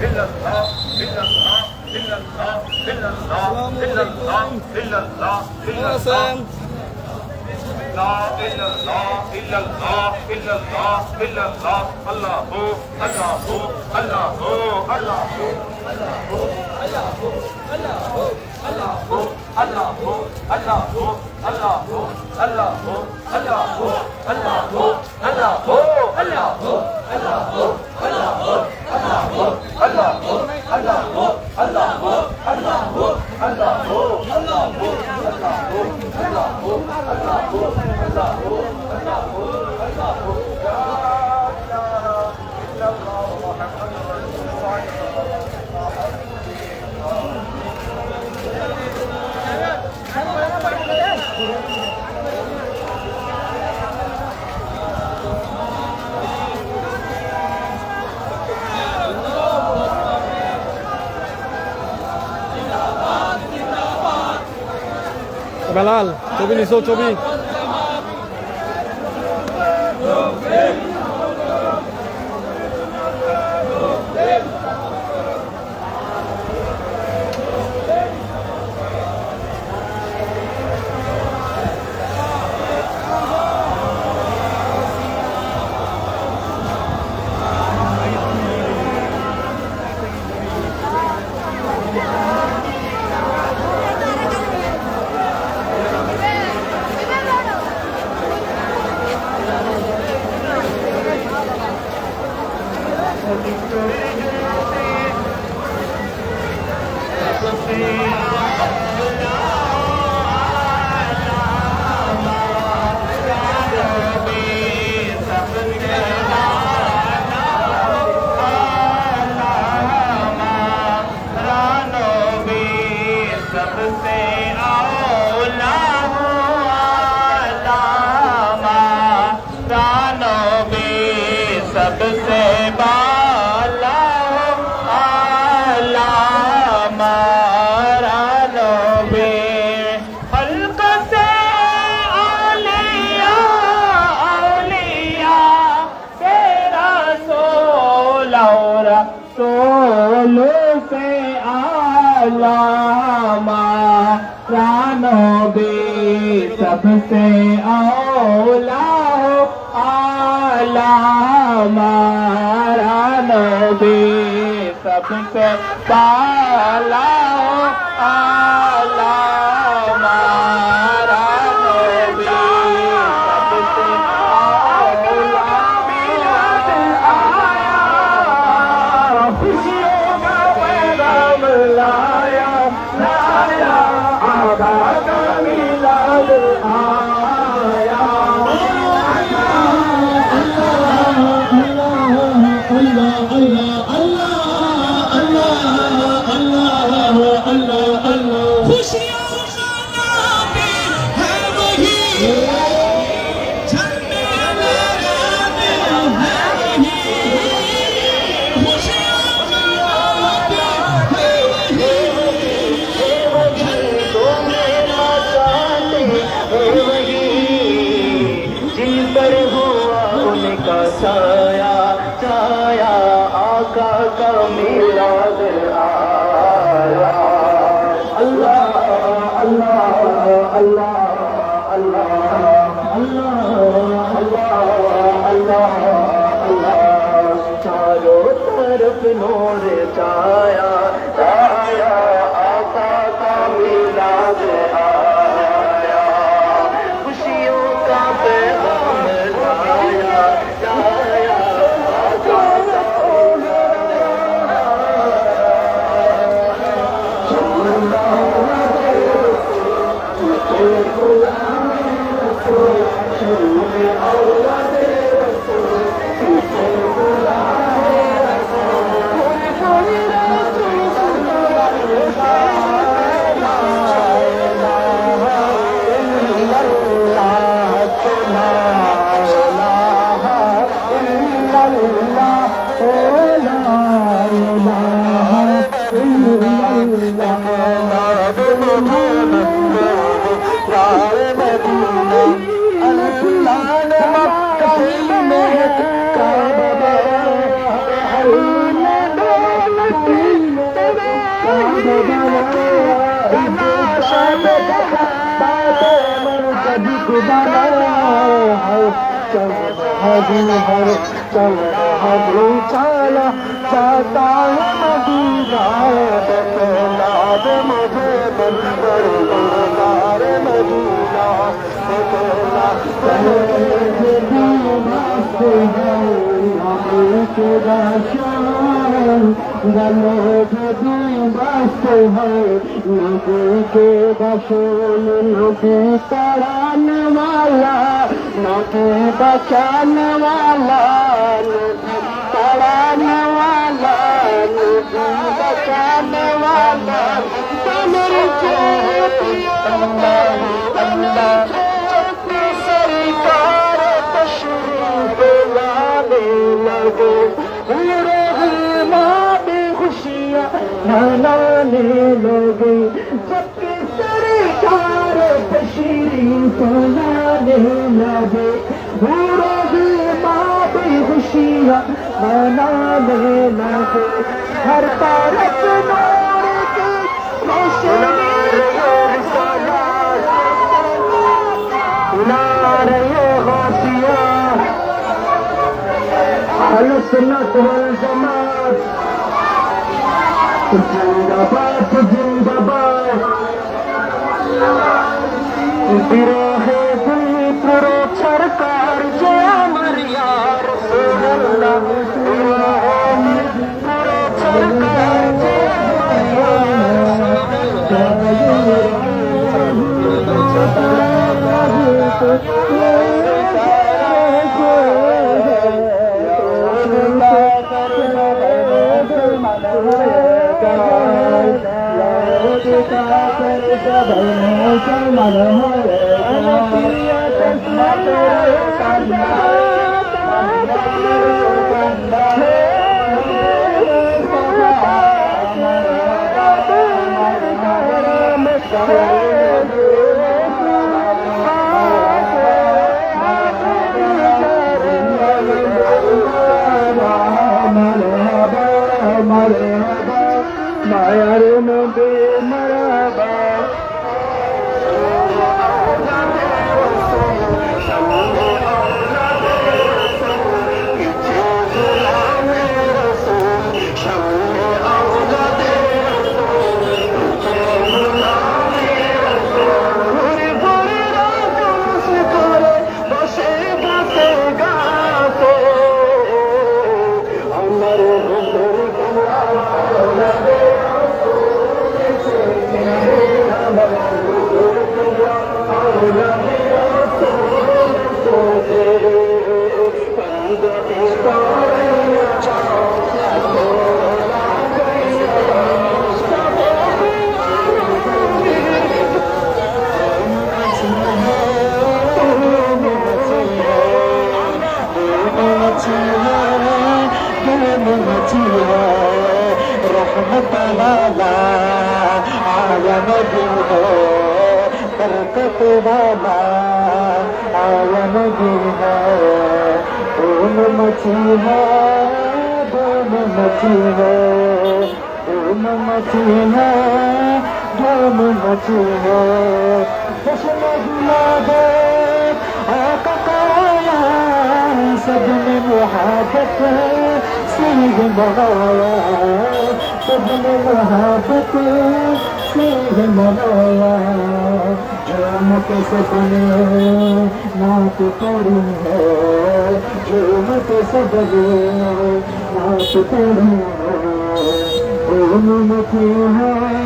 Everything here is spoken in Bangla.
إلا الله إلا الله إلا الله إلا الله إلا الله إلا الله إلا الله لا إلا الله إلا الله إلا الله إلا الله الله الله الله الله 할라고 할라고 할라고 할라고 할라고 লাল চবি নিছো চবি Namaste. सबसे औला हो आला हमारा नबी सबसे पा Allah'ın Resulü Allah'ın हरी हर चल हरी चला जाता है मदीना बतलाद मुझे बन कर गुरदार मदीना बतला গেল যদি বাঁচতে হয় নদীকে বাসন নদী তারানওয়ালা নদী বাঁচানওয়ালা নদী তারানওয়ালা নদী বাঁচানওয়ালা তোমার চেয়ে প্রিয় हलाने लोगे सबके सरकार बशीरी बनाने लगे पूरा ही माँ भी खुशियाँ मनाने लगे हर तरफ नूर की रोशनी सुनत वल जमात জিন্দাবাদ জিন্দাবাদ। বিরহে তুমি পুরো تا سري سڀني سان ملن धूम मची है धूम मची है धूम मची है धूम मची है जश्न गुला दे आका काया सबने मुहाबत सिंह मनाया सबने मुहाबत স্নেহ মনয়া ঝুমকে সপনে নাচ করুন ঝুমকে সপনে নাচ করুন ও মুখে হয়